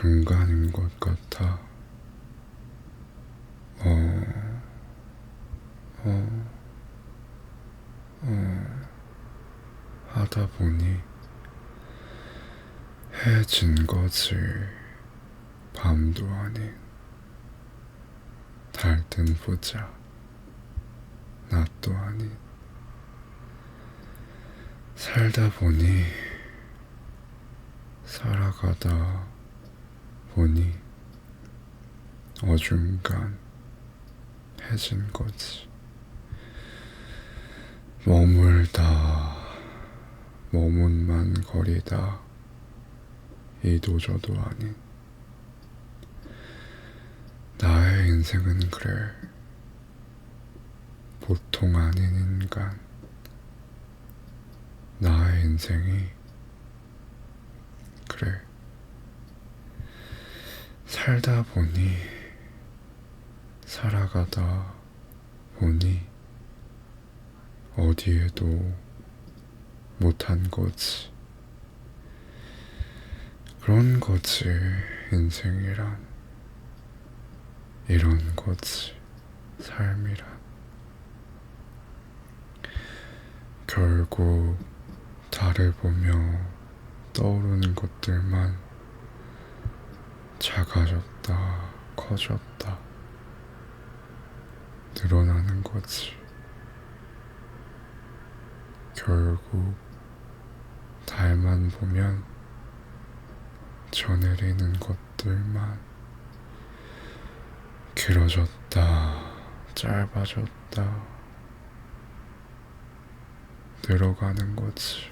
중간인 것 같아. 어, 어, 어, 하다 보니 해진 거지. 밤도 아닌. 달든 보자. 낮도 아닌. 살다 보니, 살아가다 보니, 어중간 해진 거지. 머물다, 머문만 거리다, 이도저도 아닌. 나의 인생은 그래. 보통 아닌 인간. 나의 인생이 그래. 살다 보니, 살아가다 보니, 어디에도 못한 거지. 그런 거지, 인생이란. 이런 거지, 삶이란. 결국, 달을 보며 떠오르는 것들만 작아졌다, 커졌다, 늘어나는 거지. 결국, 달만 보면 저 내리는 것들만 길어졌다, 짧아졌다, 늘어가는 거지.